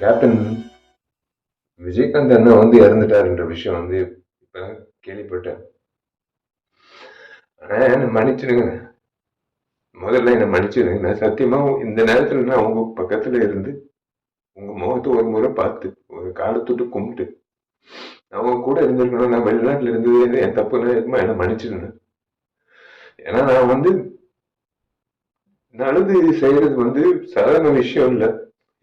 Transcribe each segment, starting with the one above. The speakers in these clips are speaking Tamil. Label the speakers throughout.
Speaker 1: கேப்டன் விஜயகாந்த் அண்ணா வந்து இறந்துட்டாருன்ற விஷயம் வந்து இப்போ கேள்விப்பட்டேன். ஆனால் என்னை மன்னிச்சிடுங்க. முதல்ல என்னை மன்னிச்சிடுங்க. நான் சத்தியமாக இந்த நேரத்தில் நான் உங்க பக்கத்தில் இருந்து உங்கள் முகத்தை ஒரு முறை பார்த்து ஒரு காலத்துட்டு கும்பிட்டு நான் உங்க கூட இருந்திருக்கணும் நான் வெளிநாட்டில் இருந்தது என் தப்புனா இருக்குமா? என்னை மன்னிச்சிடுங்க. ஏன்னா நான் வந்து நல்லது செய்யறது வந்து சாதாரண விஷயம் இல்லை.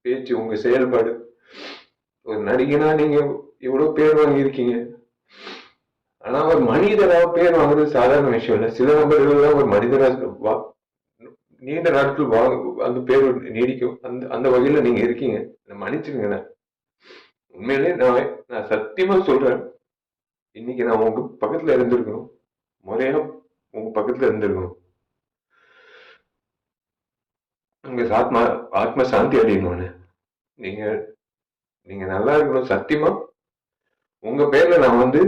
Speaker 1: பேச்சு உங்க செயல்பாடு. ஒரு நடிகனா நீங்க இவ்வளவு பேர் வாங்கியிருக்கீங்க. ஆனா ஒரு மனிதரா பேர் வாங்குறது சாதாரண விஷயம் இல்லை. சில நபர்கள் தான் ஒரு மனிதரா வா- நீண்ட நாட்கள் வாங்க அந்த பேர் நீடிக்கும். அந்த அந்த வகையில நீங்க இருக்கீங்க. என்னை உண்மையிலே நான் நான் சத்தியமா சொல்றேன். இன்னைக்கு நான் உங்க பக்கத்துல இருந்திருக்கணும். முறையா உங்க பக்கத்துல இருந்திருக்கணும். உங்க ஆத்மா ஆத்ம சாந்தி அடையணும்னு நீங்க நீங்க நல்லா இருக்கணும் சத்தியமா? உங்க பேர்ல நான் வந்து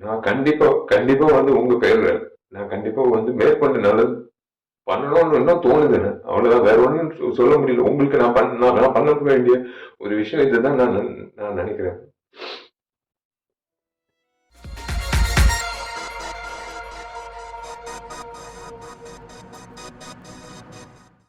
Speaker 1: நான் கண்டிப்பா கண்டிப்பா வந்து உங்க பேர்ல நான் கண்டிப்பா வந்து மேற்கொண்டு நல்லது பண்ணணும்னு இன்னும் தோணுதுன்னு அவ்வளோதான் அவ்வளவுதான். வேற ஒன்றும் சொல்ல முடியல. உங்களுக்கு நான் பண்ண நான் நான் பண்ண வேண்டிய ஒரு விஷயம் இதுதான் நான் நான் நினைக்கிறேன்.